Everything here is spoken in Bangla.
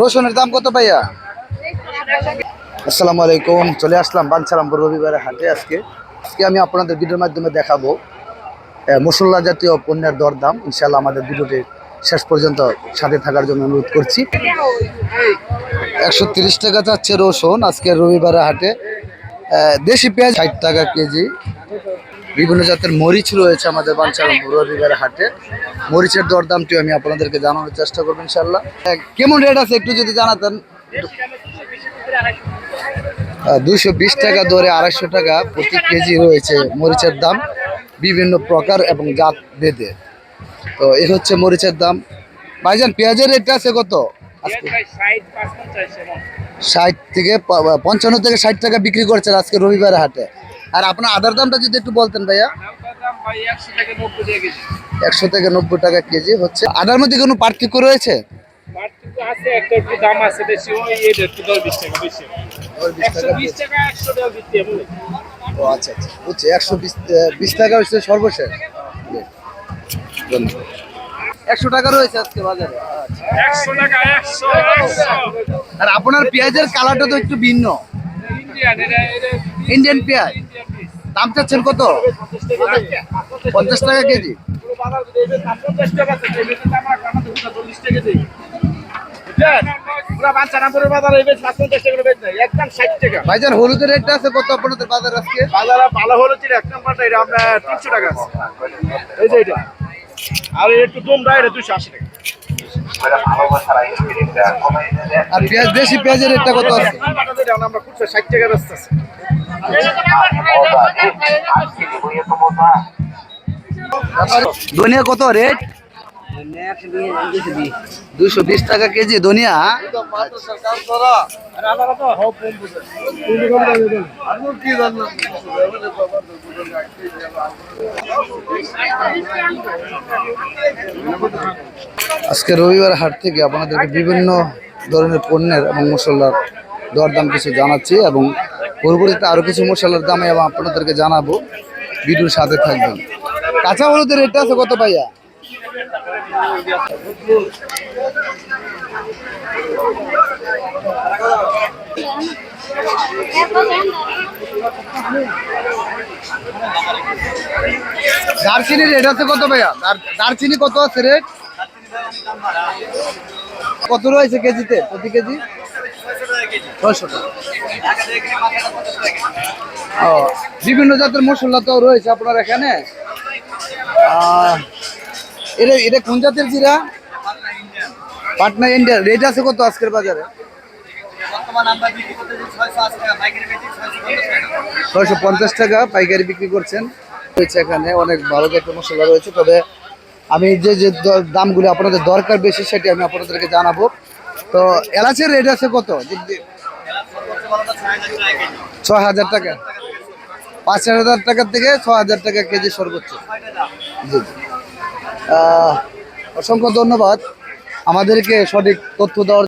রসুনের দাম কত ভাইয়া? আসসালামু আলাইকুম। চলে আসলাম বাঞ্ছারামপুর রবিবারের হাটে আজকে। আজকে আমি আপনাদের ভিডিওর মাধ্যমে দেখাবো মশলা জাতীয় পণ্যের দরদাম। ইনশাল্লাহ আমাদের ভিডিওটি শেষ পর্যন্ত সাথে থাকার জন্য অনুরোধ করছি। একশো টাকা যাচ্ছে রসুন আজকে রবিবারের হাটে। দেশি পেঁয়াজ ষাট টাকা কেজি। বিভিন্ন জাতের মরিচ রয়েছে আমাদের বাঞ্ছারামপুর রবিবারের হাটে। মরিচের দরদামটিও আমি আপনাদেরকে জানানোর চেষ্টা করব ইনশাল্লাহ কেমন রেট আছে একটু যদি জানাতেন? দুশো বিশ টাকা ধরে আড়াইশো টাকা প্রতি কেজি রয়েছে মরিচের দাম। বিভিন্ন প্রকার এবং জাত বেঁধে তো এই হচ্ছে মরিচের দাম। ভাইজান, পেঁয়াজের রেট আছে কত? আজকে ষাট থেকে পঞ্চান্ন থেকে ষাট টাকা বিক্রি করছেন আজকে রবিবার হাটে। আর আপনার আদার দামটা যদি একটু বলতেন ভাইয়া? একশো থেকে নব্বই টাকা কেজি হচ্ছে। আদার মধ্যে কোনো পার্থক্য রয়েছে? আচ্ছা আচ্ছা বুঝছি একশো বিশ বিশ টাকা হচ্ছে সর্বশেষ। একশো টাকা রয়েছে আজকে বাজারে। আর আপনার পেঁয়াজের কালারটা তো একটু ভিন্ন। ইন্ডিয়ান এটা এটা ইন্ডিয়ান পেঁয়াজ। দাম চাচ্ছেন কত? পঞ্চাশ টাকা কেজি। দাম ভাইজান হলুদের রেটটা আছে কত আপনাদের বাজারে আজকে? বাজারে ভালো এক নম্বরটা এটা আমরা তিনশো টাকা আছে এই যে এটা। আর একটু দমটা এটা দুশো আশি টাকা। আর পেঁয়াজ দেশি পেঁয়াজের রেটটা কত আছে? আমরা খুচরা ষাট টাকা ব্যস্ত আছে ধনিয়া কত রেট? বিশ টাকা কেজি ধনিয়া। আজকে রবিবার হাট থেকে আপনাদেরকে বিভিন্ন ধরনের পণ্যের এবং মশলার দরদাম কিছু জানাচ্ছি এবং পরবর্তীতে আরও কিছু মশলার দাম এবং আপনাদেরকে জানাব। ভিডিওর সাথে থাকবেন। কাঁচা হলুদের রেটটা আছে কত ভাইয়া? দারচিনি রেট আছে কত ভাইয়া? দারচিনি কত আছে রেট কত রয়েছে কেজিতে প্রতি কেজি? ছয়শো টাকা। বিভিন্ন জাতের মশলা তো রয়েছে আপনার এখানে? এটা এটা কোন জাতের জিরা? পাটনা ইন্ডিয়া রেট আছে কত আজকের বাজারে? ছয়শো পঞ্চাশ টাকা। পাইকারি বিক্রি করছেন। রয়েছে এখানে অনেক ভালো জাতের মশলা রয়েছে। তবে আমি যে যে দামগুলো আপনাদের দরকার বেশি সেটি আমি আপনাদেরকে জানাব। তো এলাচের রেট আছে কত? ছয় হাজার টাকা। পাঁচ হাজার টাকার থেকে ছ হাজার টাকা কেজি সর্বোচ্চ। জি জি। অসংখ্য ধন্যবাদ। আমাদেরকে সঠিক তথ্য দেওয়ার